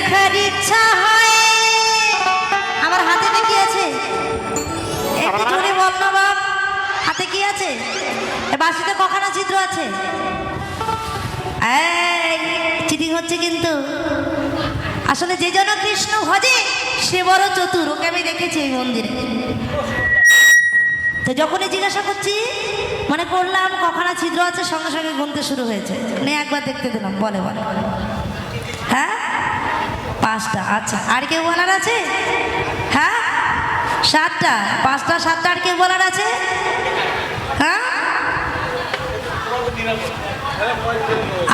দেখার ইচ্ছা হয়। আমার হাতে কি আছে? একটু জোরে বল না বাপ। হাতে কি আছে? বাসিতে কখানা ছিদ্র আছে। চিটিং হচ্ছে কিন্তু। আসলে যে জন কৃষ্ণ ভজে সে বড় চতুর। ওকে আমি দেখেছি এই মন্দিরে। তো যখনই জিজ্ঞাসা করছি মনে করলাম কখনা ছিদ্র আছে সঙ্গে সঙ্গে গুনতে শুরু হয়েছে। নে একবার দেখতে দিলাম বলে বলে। হ্যাঁ? পাঁচটা আচ্ছা আর কেউ বলার আছে? হ্যাঁ? সাতটা, পাঁচটা, সাতটা, আর কেউ বলার আছে? হ্যাঁ?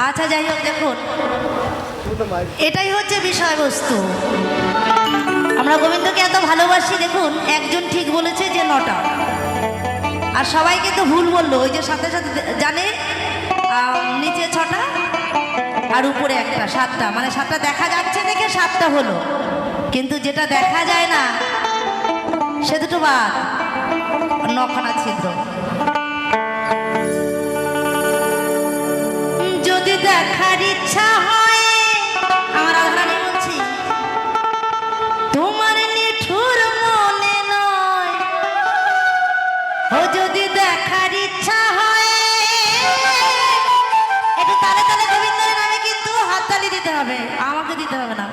আচ্ছা যাই হোক, দেখুন। এটাই হচ্ছে বিষয়বস্তু। আমরা গোবিন্দকে এত ভালোবাসি, দেখুন, একজন ঠিক বলেছে যে নটা। আর সবাই কিন্তু ভুল বলল, ওই যে সাথে সাথে জানে নিচে ছটা। আর উপরে একটা, সাতটা। মানে সাতটা দেখা যাচ্ছে দেখে সাতটা হলো। কিন্তু যেটা দেখা যায় না, সে দুটো বাদ। নখানা ছিদ্র। যদি দেখার ইচ্ছা আমার বলছি, তোমার নয়। ও যদি দেখার ইচ্ছা হয়, একটু তালে তালে কিন্তু হাততালি দিতে হবে। আমাকে দিতে হবে না।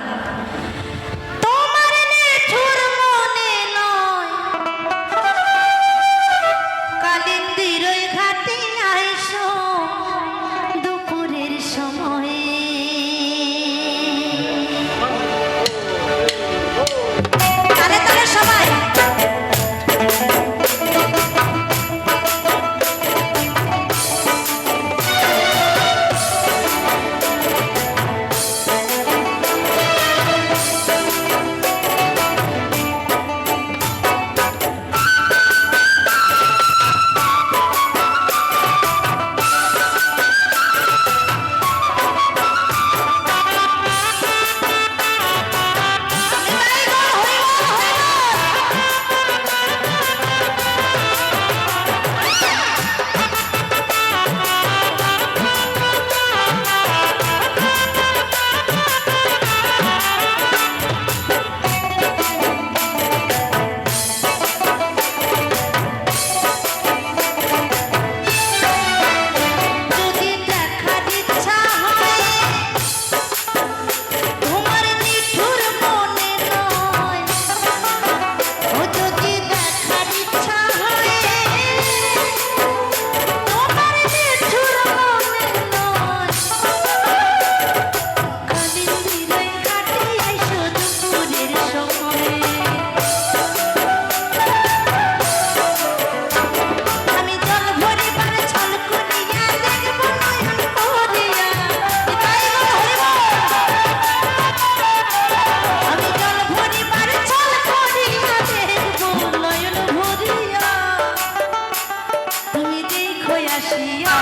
আসিয়া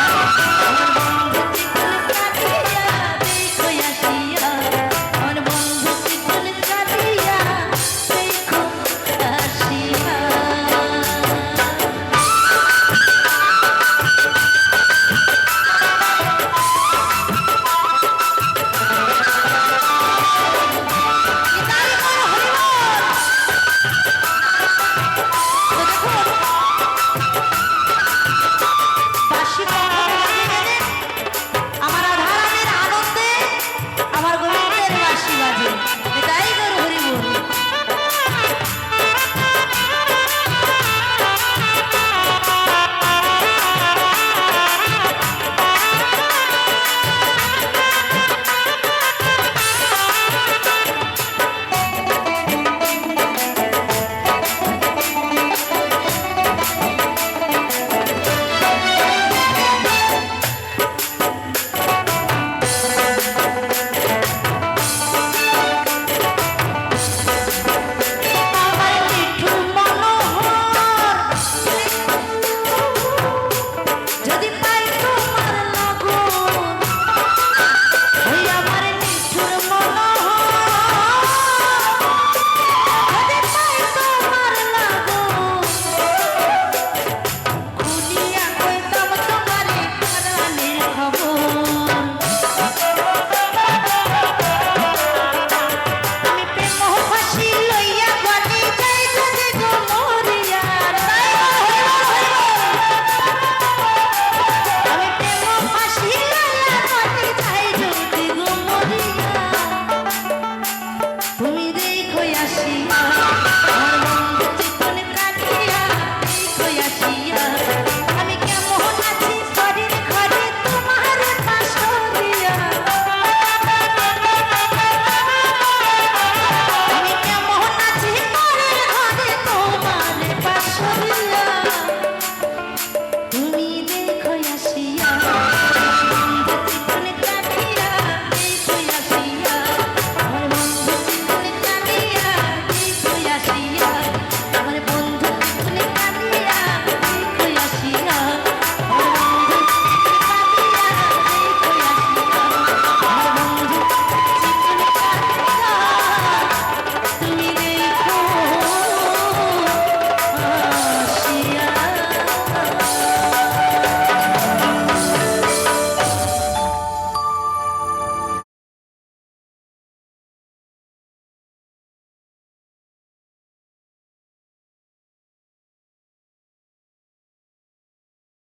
Gracias. see.